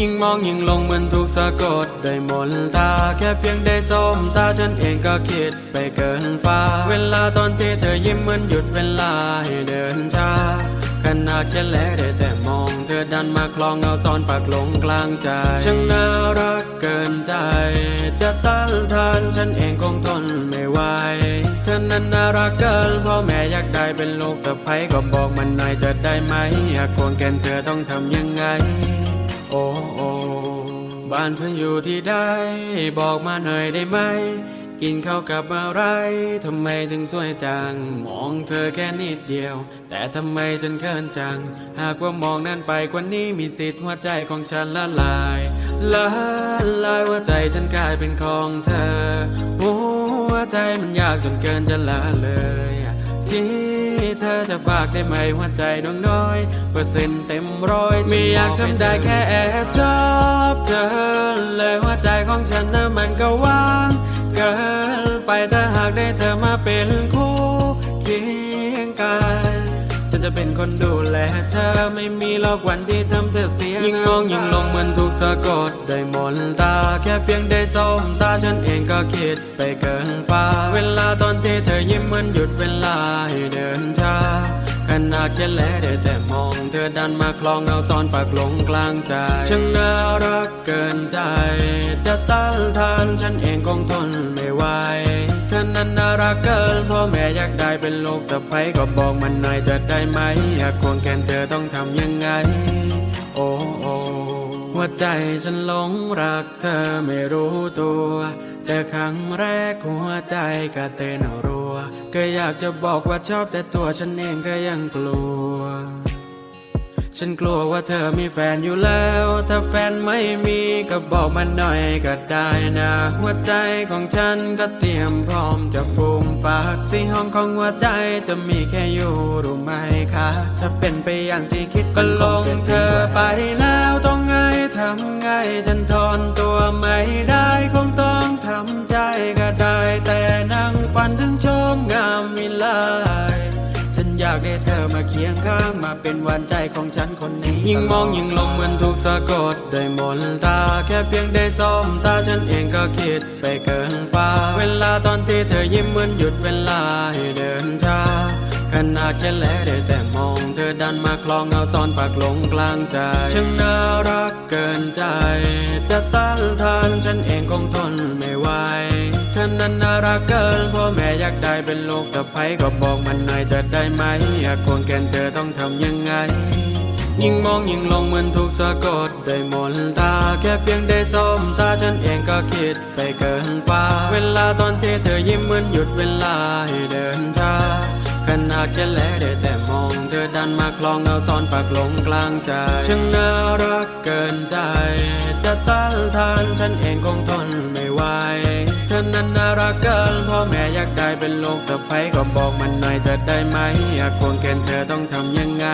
ยิ่งมองยิ่งลงเหมือนถูกสะกดด้วยมนตาแค่เพียงได้สมตาฉันเองก็คิดไปเกินฟ้า เวลาตอนที่เธอยิ้มเหมือนหยุดเวลาให้เดินช้าขนาดแค่แลได้แต่มอง เธอดันมาคลองเอาตอนปากลงกลางใจช่างน่ารักเกินใจ จะต้านทานฉันเองคงทนไม่ไหวเธอนั้นน่ารักเกินพ่อแม่อยากได้เป็นลูกสะใภ้ก็บอกมันหน่อยจะได้ไหมอยากควงแกนเธอต้องทำยังไง โอ้โอ้บ้านเธออยู่ที่ใดบอกมาหน่อยได้ไหม กินข้าวกับอะไรทำไมถึงสวยจัง มองเธอแค่นิดเดียว แต่ทำไมฉันเขินจัง หากว่ามองนั้นไปกว่านี้มีสิทธิ์หัวใจของฉันละลายละลายหัวใจฉันกลายเป็นของเธอหัวใจมันยากจนเกินจะละเลยที่ เธอจะฝากได้ไหมหัวใจดวงน้อย เปอร์เซ็นต์เต็มร้อยไม่อยากทำได้แค่แอบชอบเธอเลยหัวใจของฉันนะมันก็ว่างเกินไปถ้าหากได้เธอมาเป็นคู่เคียงกันฉันจะเป็นคนดูแลเธอไม่มีหรอกวันที่ทำเธอเสียยิ่งมองยิ่งลงเหมือนถูกสะกดด้วยมนตา แค่เพียงได้สมตาฉันเองก็คิดไปเกินฟ้า เวลาตอนที่เธอยิ้มเหมือนหยุดเวลาให้เดินากแค่แลได้แต่มอง เธอดันมาคลองเอาตอนปากหลงกลางใจช่างน่ารักเกินใจ จะต้านทานฉันเองคงทนไม่ไหวเธอนั้นน่ารักเกินพ่อแม่อยากได้เป็นลูกสะใภ้ก็บอกมันหน่อยจะได้ไหมอยากควงแขนเธอต้องทำยังไง โอ้โอ้ หัวใจฉันหลงรักเธอไม่รู้ตัว เจอครั้งแรกหัวใจก็เต้นรัว ก็อยากจะบอกว่าชอบแต่ตัวฉันเองก็ยังกลัว ฉันกลัวว่าเธอมีแฟนอยู่แล้ว ถ้าแฟนไม่มีก็บอกมันหน่อยก็ได้นะ หัวใจของฉันก็เตรียมพร้อมจะฟูมฝากสีห้องของหัวใจจะมีแค่อยู่รู้ไหมคะ ถ้าเป็นไปอย่างที่คิดก็ลงเธอไปแล้วต้องไง ทำไงฉันทนตัวไม่ได้คงต้องทำใจก็ได้ แต่นั่งฝันถึงโชมงามวิไลฉันอยากได้เธอมาเคียงข้างมาเป็นหวานใจของฉันคนนี้ ยิ่งมองยิ่งลงเหมือนถูกสะกดด้วยมนตา แค่เพียงได้สมตาฉันเองก็คิดไปเกินฟ้า เวลาตอนที่เธอยิ้มเหมือนหยุดเวลาให้เดินช้า ขนาดแค่แลได้แต่มอง เธอดันมาคลองเอาตอนปากหลงกลางใจช่างน่ารักเกินใจ จะต้านทานฉันเองคงทนไม่ไหวเธอนั้นน่ารักเกินพ่อแม่อยากได้เป็นลูกสะใภ้ก็บอกมันหน่อยจะได้ไหมอยากควงแกนเธอต้องทำยังไงยิ่งมองยิ่งลงเหมือนถูกสะกดด้วยมนตาแค่เพียงได้สมตาฉันเองก็คิดไปเกินฟ้า เวลาตอนที่เธอยิ้มเหมือนหยุดเวลาให้เดินช้า ขนาดแค่แลได้แต่มอง เธอดันมาคลองเอาซ้อนปากลงกลางใจช่างน่ารักเกินใจ จะต้านทานฉันเองคงทนไม่ไหวเธอนั้นน่ารักเกินพ่อแม่อยากได้เป็นลูกสะใภ้ก็บอกมันหน่อยจะได้ไหมอยากควงแขนเธอต้องทำยังไง